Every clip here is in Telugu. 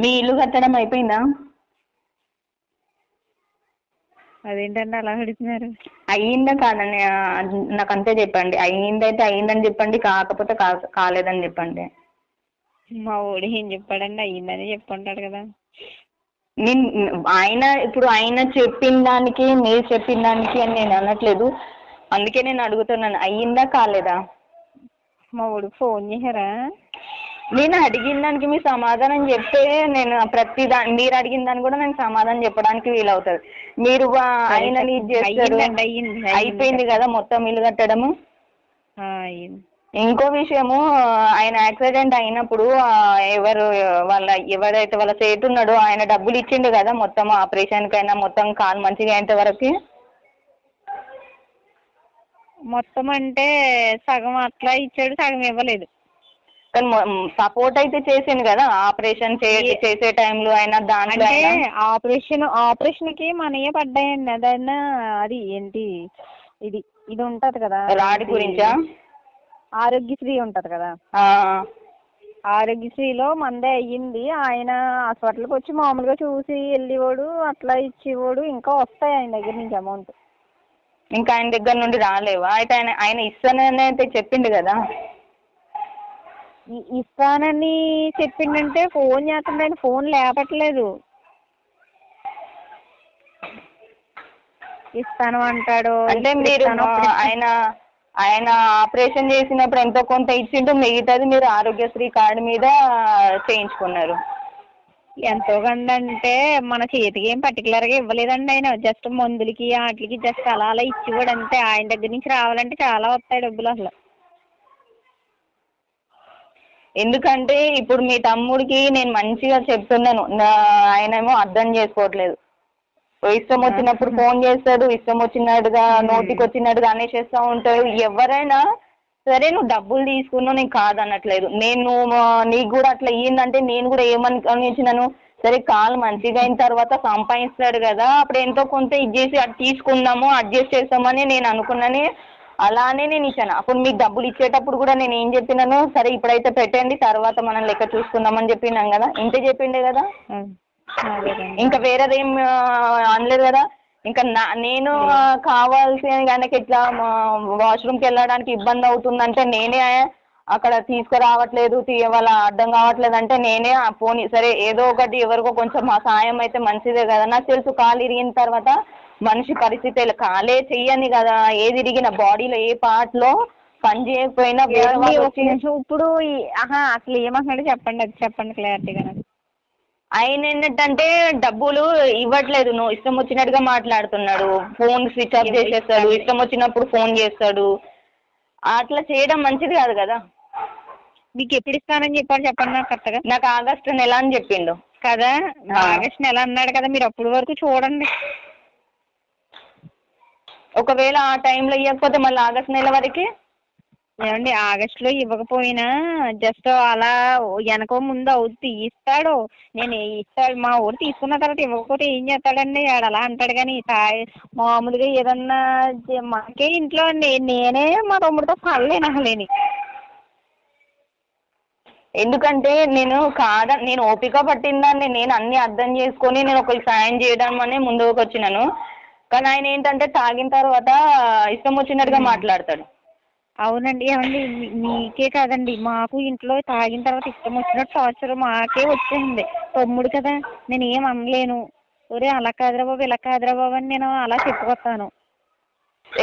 మీ ఇల్లు కట్టడం అయిపోయిందా? అదేంటండి అలా అడుగుతున్నారు? అయ్యిందా కాదని నాకు అంతే చెప్పండి. అయ్యిందైతే అయ్యిందని చెప్పండి కాకపోతే కాలేదని చెప్పండి. మా ఊడు ఏం చెప్పాడండి? అయ్యిందని చెప్పుంటాడు కదా. నేను ఆయన ఇప్పుడు ఆయన చెప్పిన దానికి మీరు చెప్పిన దానికి అని నేను అనట్లేదు. అందుకే నేను అడుగుతున్నాను. అయ్యిందా కాలేదా? మా ఊడికి ఫోన్ చేశారా? నేను అడిగిన దానికి మీ సమాధానం చెప్తే నేను ప్రతి దా మీరు అడిగిన దానికి కూడా నేను సమాధానం చెప్పడానికి వీలవుతుంది. మీరు ఆయన చేస్తారు. అయిపోయింది కదా మొత్తం ఇల్లు కట్టడము? ఇంకో విషయము ఆయన యాక్సిడెంట్ అయినప్పుడు ఎవరు వాళ్ళ ఎవరైతే వాళ్ళ సేటు ఉన్నాడో ఆయన డబ్బులు ఇచ్చిండు కదా మొత్తం ఆపరేషన్ కైనా మొత్తం కాలు మంచిగా అయ్యేంత వరకు? మొత్తం అంటే సగం అట్లా ఇచ్చాడు సగం ఇవ్వలేదు. కానీ సపోర్ట్ అయితే చేసిండు కదా ఆపరేషన్ చేసే టైంలో అయినా దాంట్లో అంటే ఆపరేషన్ ఆపరేషన్కి మనయే పడ్డాయండి? అదన్నా అది ఏంటి? ఇది ఇది ఉంటది కదా రాడి గురించా? ఆరోగ్యశ్రీ ఉంటది కదా. ఆరోగ్యశ్రీలో మందే అయ్యింది. ఆయన హాస్పిటల్కి వచ్చి మామూలుగా చూసి వెళ్ళేవాడు అట్లా ఇచ్చేవాడు ఇంకా వస్తాయి ఆయన దగ్గర నుంచి అమౌంట్ ఇంకా ఆయన దగ్గర నుండి రాలేవా? అయితే ఆయన ఆయన ఇస్తానని అయితే చెప్పిండు కదా. ఇస్తానని చెప్పిండంటే ఫోన్ ఆయన ఫోన్ లేపట్లేదు. ఇస్తాను అంటాడు అంటే మీరు. ఆయన ఆయన ఆపరేషన్ చేసినప్పుడు ఎంతో కొంత ఇచ్చిండు మిగతాది మీరు ఆరోగ్యశ్రీ కార్డు మీద చేయించుకున్నారు. ఎంతో అంటే మన చేతికి ఏం పర్టికులర్గా ఇవ్వలేదండి ఆయన. జస్ట్ మందులకి వాటికి జస్ట్ అలా అలా ఇచ్చేవాడు అంతే. ఆయన దగ్గర నుంచి రావాలంటే చాలా వస్తాయి డబ్బులు అసలు. ఎందుకంటే ఇప్పుడు మీ తమ్ముడికి నేను మంచిగా చెప్తున్నాను. ఆయనేమో అర్థం చేసుకోవట్లేదు. ఇష్టం వచ్చినప్పుడు ఫోన్ చేస్తాడు ఇష్టం వచ్చినట్టుగా నోటికి వచ్చినట్టుగా అనేసేస్తా ఉంటాడు. ఎవరైనా సరే నువ్వు డబ్బులు తీసుకున్నావు నేను కాదనట్లేదు. నేను నీకు కూడా అట్లా అయ్యిందంటే నేను కూడా ఏమనుకున్నాను సరే కాలు మంచిగా అయిన తర్వాత సంపాదిస్తాడు కదా. అప్పుడు ఎంతో కొంత ఇచ్చేసి అది తీసుకుందాము అడ్జస్ట్ చేస్తామని నేను అనుకున్నానే అలానే నేను ఇచ్చాను అప్పుడు మీకు డబ్బులు ఇచ్చేటప్పుడు కూడా నేను ఏం చెప్పినాను? సరే ఇప్పుడైతే పెట్టండి తర్వాత మనం లెక్క చూసుకుందామని చెప్పినాం కదా. ఇంతే చెప్పిండే కదా? ఇంకా వేరేదేం అనలేదు కదా? ఇంకా నా నేను కావాల్సిన కనుక ఇట్లా వాష్రూమ్కి వెళ్ళడానికి ఇబ్బంది అవుతుందంటే నేనే అక్కడ తీసుకురావట్లేదు తీయవాళ్ళ అర్థం కావట్లేదు అంటే నేనే ఆ పోనీ సరే ఏదో ఒకటి ఎవరికో కొంచెం మా సాయం అయితే మంచిదే కదా? నాకు తెలుసు కాలు ఇరిగిన తర్వాత మనిషి పరిస్థితి కాలే చెయ్యని కదా. ఏది ఇరిగిన బాడీలో ఏ పార్ట్లో పని చేయకపోయినా ఇప్పుడు అసలు ఏమంటున్నాడో చెప్పండి అది చెప్పండి క్లారిటీగా నాకు ఆయన ఏంటంటే డబ్బులు ఇవ్వట్లేదు. నువ్వు ఇష్టం వచ్చినట్టుగా మాట్లాడుతున్నాడు. ఫోన్ స్విచ్ ఆఫ్ చేసేస్తాడు. ఇష్టం? వచ్చినప్పుడు ఫోన్ చేస్తాడు. అట్లా చేయడం మంచిది కాదు కదా. మీకు ఎప్పుడు ఇస్తానని చెప్పాడు చెప్పండి నాకు కరెక్ట్గా నాకు ఆగస్టు నెల అని చెప్పిండు. కదా. ఆగస్ట్ నెల అన్నాడు కదా మీరు అప్పటి వరకు చూడండి. ఒకవేళ ఆ టైంలో ఇవ్వకపోతే మళ్ళీ ఆగస్ట్ నెల వరకు? ఏమండి ఆగస్ట్లో ఇవ్వకపోయినా జస్ట్ అలా వెనక ముందు అవుతుంది ఇస్తాడు నేను ఇస్తాడు మా ఊరు తీసుకున్న తర్వాత ఇవ్వకపోతే ఏం చేస్తాడండి? ఆడు అలా అంటాడు కానీ తాయి మామూలుగా ఏదన్నా మాకే ఇంట్లో అండి. నేనే మా తమ్ముడితో పడలేను అసలేని ఎందుకంటే నేను కాద నేను ఓపిక పట్టిందాన్ని నేను అన్ని అర్థం చేసుకొని నేను ఒకరికి సాయం చేయడం అనే ముందుకు వచ్చినాను. కానీ ఆయన ఏంటంటే తాగిన తర్వాత ఇష్టం వచ్చినట్టుగా మాట్లాడతాడు. అవునండి ఏమండి మీకే కాదండి మాకు ఇంట్లో తాగిన తర్వాత ఇష్టం వచ్చినట్టు టార్చర్ మాకే వచ్చేసింది. తమ్ముడు కదా నేను ఏం అనలేను. ఒరే అలా కాదురా బాబు ఇలా కాదురా బాబు అని నేను అలా చెప్పుకొస్తాను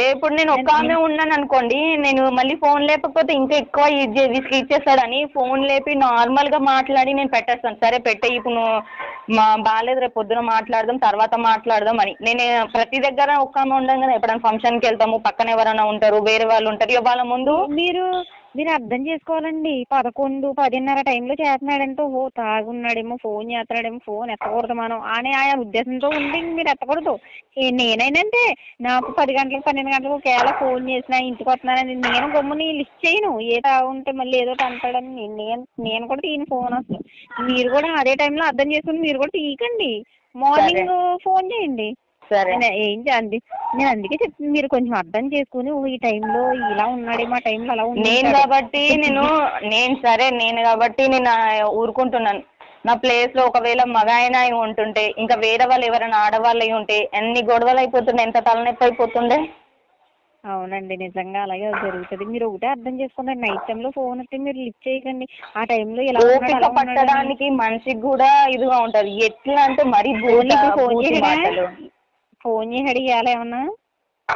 ఇప్పుడు నేను ఒక్క ఆమె ఉన్నాను అనుకోండి నేను మళ్ళీ ఫోన్ లేకపోతే ఇంకా ఎక్కువ విసిగి ఇచ్చేస్తాడని ఫోన్ లేపి నార్మల్గా మాట్లాడి నేను పెట్టేస్తాను. సరే పెట్టే ఇప్పుడు నువ్వు మా బాగాలేదు రేపు పొద్దున మాట్లాడదాం తర్వాత మాట్లాడదాం అని. నేను ప్రతి దగ్గర ఒక్క ఆమె ఉండం కదా ఎప్పుడైనా ఫంక్షన్కి వెళ్తాము పక్కన ఎవరైనా ఉంటారు వేరే వాళ్ళు ఉంటారు ఇక వాళ్ళ ముందు మీరు మీరు అర్థం చేసుకోవాలండి. పదకొండు పదిన్నర టైంలో చేస్తున్నాడంటే ఓ తాగున్నాడేమో ఫోన్ చేస్తున్నాడేమో ఫోన్ ఎత్తకూడదు మనం అనే ఆయన ఉద్దేశంతో ఉండి మీరు ఎత్తకూడదు. ఏ- నేనైనంతే నాకు పది గంటలకు పన్నెండు గంటలకు ఒకవేళ ఫోన్ చేసినా ఇంటికి వస్తున్నానని నేను గమ్ముని లిస్ట్ చేయను. ఏ తాగుంటే మళ్ళీ ఏదో అంటాడని నేను నేను నేను కూడా తీయను ఫోన్ అసలు. మీరు కూడా అదే టైంలో అర్థం చేసుకుని మీరు కూడా తీయకండి. మార్నింగ్ ఫోన్ చేయండి. సరే. నేను ఏం చేయండి నేను అందుకే చెప్తుంది మీరు కొంచెం అర్థం చేసుకుని ఈ టైంలో ఇలా ఉన్నాడేమో ఆ టైంలో అలా నేను ఉన్నాడు కాబట్టి నేను నేను సరే నేను కాబట్టి నేను ఊరుకుంటున్నాను. నా ప్లేస్లో ఒకవేళ మగ ఆయన అయి ఉంటుంటే ఇంకా వేరే వాళ్ళు ఎవరైనా ఆడవాళ్ళు అయి ఉంటే ఎన్ని గొడవలు అయిపోతుండే ఎంత తలనొప్పి అయిపోతుండే? అవునండి నిజంగా అలాగే జరుగుతుంది. మీరు ఒకటే అర్థం చేసుకోండి నైట్ టైంలో ఫోన్ వస్తే మీరు లిఫ్ట్ చేయకండి. ఆ టైంలో ఇలా ఉన్నాడు, ఓపిక ఉన్నాడు. పట్టడానికి మనిషికి కూడా ఇదిగా ఉంటది. ఎట్లా అంటే మరీ ఫోన్ ఫోన్ చేసాడు ఇవాళ ఏమన్నా?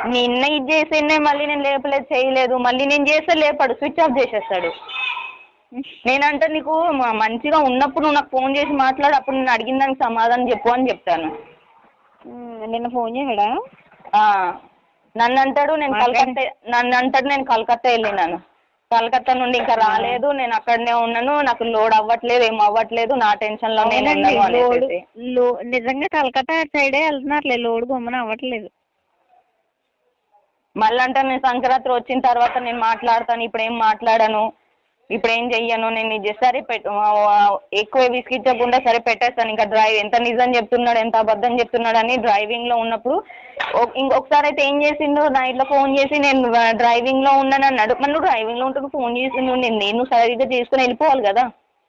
నిన్న ఇది చేసిండే మళ్ళీ నేను లేపలేదు చేయలేదు. మళ్ళీ నేను చేస్తే లేపాడు స్విచ్ ఆఫ్ చేసేస్తాడు. నేనంటే నీకు మంచిగా ఉన్నప్పుడు నువ్వు నాకు ఫోన్ చేసి మాట్లాడు అప్పుడు నేను అడిగిన దానికి సమాధానం చెప్పు అని చెప్తాను. నిన్న ఫోన్ చేసాడా ఆ, నన్ను అంటాడు నేను. కలకత్తా నన్ను అంటాడు నేను కలకత్తా వెళ్ళినాను. కలకత్తా నుండి ఇంకా రాలేదు. నేను అక్కడనే ఉన్నాను. నాకు లోడ్ అవ్వట్లేదు ఏం అవ్వట్లేదు. నా టెన్షన్లో నేను అవునండి ఉన్నాను లోడ్ అనేసి. లో నిజంగా కలకత్తా అటు సైడే వెళ్తున్నారులే. లోడ్ గమ్మున అవ్వట్లేదు. మళ్ళీ అంటే నేను సంక్రాంతి వచ్చిన తర్వాత నేను మాట్లాడతాను. ఇప్పుడు ఏం మాట్లాడను? ఇప్పుడు ఏం చెయ్యను? నేను ఇది సరే పెట్టు ఎక్కువ విసిగించకుండా సరే పెట్టేస్తాను ఇంకా డ్రైవ్ ఎంత నిజం చెప్తున్నాడు ఎంత అబద్ధం చెప్తున్నాడు అని డ్రైవింగ్లో ఉన్నప్పుడు ఇంకొకసారి అయితే ఏం చేసిండు? నా ఇట్లా ఫోన్ చేసి నేను డ్రైవింగ్లో ఉన్నాను అన్నాడు. మరి నువ్వు డ్రైవింగ్లో ఉంటే ఫోన్ చేసిండు. నేను నేను సరిగ్గా చేసుకుని వెళ్ళిపోవాలి కదా.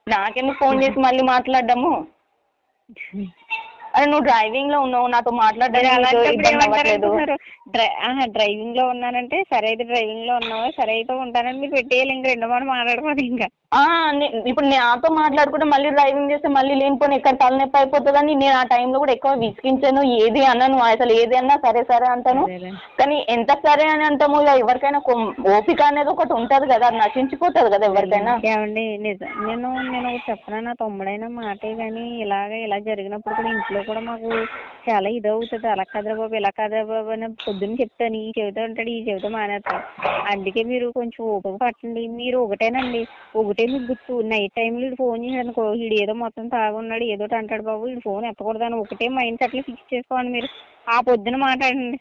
నాకెందుకు ఫోన్ చేసి మళ్ళీ మాట్లాడడము? అరే నువ్వు డ్రైవింగ్లో ఉన్నావు నాతో ఆహా, డ్రైవింగ్లో ఉన్నానంటే సరే అయితే డ్రైవింగ్లో ఉన్నావా? సరే అయితే ఉంటానని మీరు పెట్టేయాలి ఇంక రెండు మాట మాట్లాడుకోదు ఇంకా. ఇప్పుడు నాతో మాట్లాడుకుంటే మళ్ళీ డ్రైవింగ్ చేస్తే మళ్ళీ లేనిపోని ఎక్కడ తలనొప్పి అయిపోతుందని నేను ఆ టైంలో కూడా ఎక్కువ విసిగించాను. ఏది అన్నాను అసలు ఏది అన్నా సరే సరే అంటాను. కానీ ఎంత సరే అని అంటాము ఇక ఎవరికైనా ఓపిక అనేది ఒకటి ఉంటుంది కదా అది నశించిపోతుంది కదా ఎవరికైనా. ఏమండి నిజం నేను నేను చెప్పనా? నా తమ్ముడైన మాటే కానీ ఇలాగ ఇలా జరిగినప్పుడు కూడా ఇంట్లో కూడా మాకు చాలా ఇది అవుతుంది అలా కదరా బాబు ఇలా కదరా బాబు అని పొద్దున్న చెప్తాను. ఈ చెబుతా ఉంటాడు ఈ చెబుతా మానేస్తాడు. అందుకే మీరు కొంచెం ఓపిక పట్టండి. మీరు ఒకటేనండి. ఒకటే మీకు గుర్తు. నైట్ టైంలో వీడు ఫోన్ చేశాడు అనుకో వీడు ఏదో మొత్తం తాగున్నాడు ఏదో అంటాడు బాబు. వీడు ఫోన్ ఎత్తకూడదని ఒకటే మైండ్ సెట్లో ఫిక్స్ చేసుకోండి మీరు. ఆ పొద్దున మాట్లాడండి.